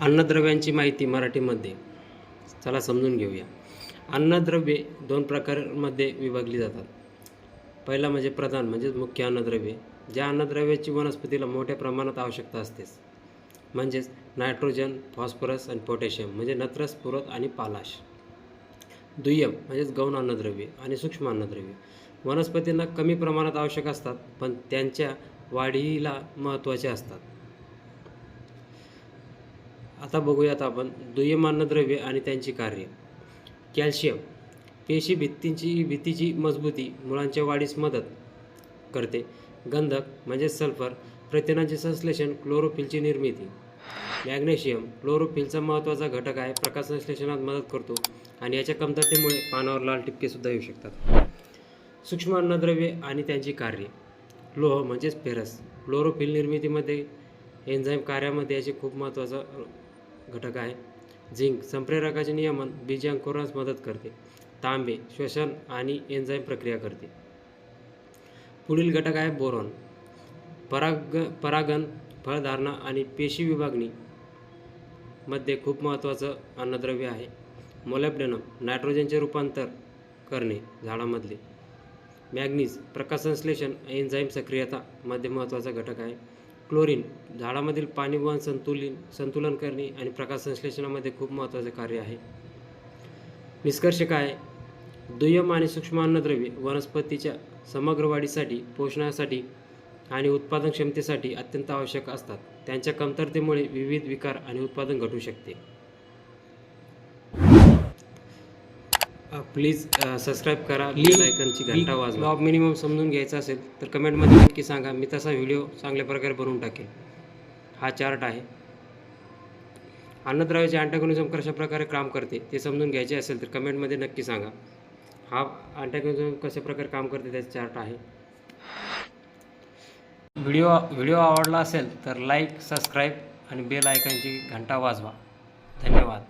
अन्नद्रव्यांची माहिती मराठीमध्ये. चला समजून घेऊया. अन्नद्रव्ये दोन प्रकारांमध्ये विभागली जातात. पहिला म्हणजे प्रधान म्हणजेच मुख्य अन्नद्रव्ये ज्या अन्नद्रव्याची वनस्पतीला मोठ्या प्रमाणात आवश्यकता असतेच. म्हणजेच नायट्रोजन फॉस्फरस आणि पोटॅशियम म्हणजे नत्रस पुरत आणि पालाश. दुय्यम म्हणजेच गौण अन्नद्रव्ये आणि सूक्ष्म अन्नद्रव्ये. वनस्पतींना कमी प्रमाणात आवश्यक असतात पण त्यांच्या वाढीला महत्त्वाचे असतात. आता बघूयात आपण. दुय्यम अन्नद्रव्ये आणि त्यांची कार्य. कॅल्शियम पेशी भित्तींची भित्तीची मजबूती मुलांच्या वाढीस मदत करते. गंधक म्हणजे सल्फर प्रथिनांचे संश्लेषण क्लोरोफिलची निर्मिती. मॅग्नेशियम क्लोरोफिलचा महत्त्वाचा घटक आहे प्रकाश संश्लेषणात मदत करतो आणि याच्या कमतरतेमुळे पानावर लाल टिपकेसुद्धा येऊ शकतात. सूक्ष्म अन्नद्रव्ये आणि त्यांची कार्ये. लोह म्हणजेच फेरस. क्लोरोफिल निर्मितीमध्ये एन्झाईम कार्यामध्ये याचे खूप महत्त्वाचा घटक आहे. झिंक संप्रेरकाचे नियमन बीजांकुरास मदत करते. तांबे श्वसन आणि एन्झाईम प्रक्रिया करते. पुढील घटक आहे बोरॉन. पराग परागण फळधारणा आणि पेशी विभागणी मध्ये खूप महत्त्वाचं अन्नद्रव्य आहे. मोलॅब्डेनम नायट्रोजनचे रूपांतर करणे झाडामधले. मॅग्नीज प्रकाश संश्लेषण एन्झाईम सक्रियता मध्ये महत्त्वाचा घटक आहे. क्लोरीन झाडामधील पाणी वहन संतुलन संतुलन करणे आणि प्रकाश संश्लेषणामध्ये खूप महत्त्वाचे कार्य आहे. निष्कर्ष काय? दुय्यम आणि सूक्ष्म अन्नद्रव्ये वनस्पतीच्या समग्र वाढीसाठी पोषणासाठी आणि उत्पादन क्षमतेसाठी अत्यंत आवश्यक असतात. त्यांच्या कमतरतेमुळे विविध विकार आणि उत्पादन घटू शकते. प्लीज सबस्क्राईब करा बेल आयकनची घंटा वाजवा. जॉब मिनिमम समजून घ्यायचा असेल तर कमेंटमध्ये नक्की सांगा. मी तसा व्हिडिओ चांगल्या प्रकारे बनवून टाकेल. हा चार्ट आहे. अन्नद्रव्याचे अँटागोनिझम कशा प्रकारे काम करते ते समजून घ्यायचे असेल तर कमेंटमध्ये नक्की सांगा. हा अँटागोनिझम कशा प्रकारे काम करते त्याचा चार्ट आहे. व्हिडिओ व्हिडिओ आवडला असेल तर लाईक सबस्क्राईब आणि बेल आयकनची घंटा वाजवा. धन्यवाद.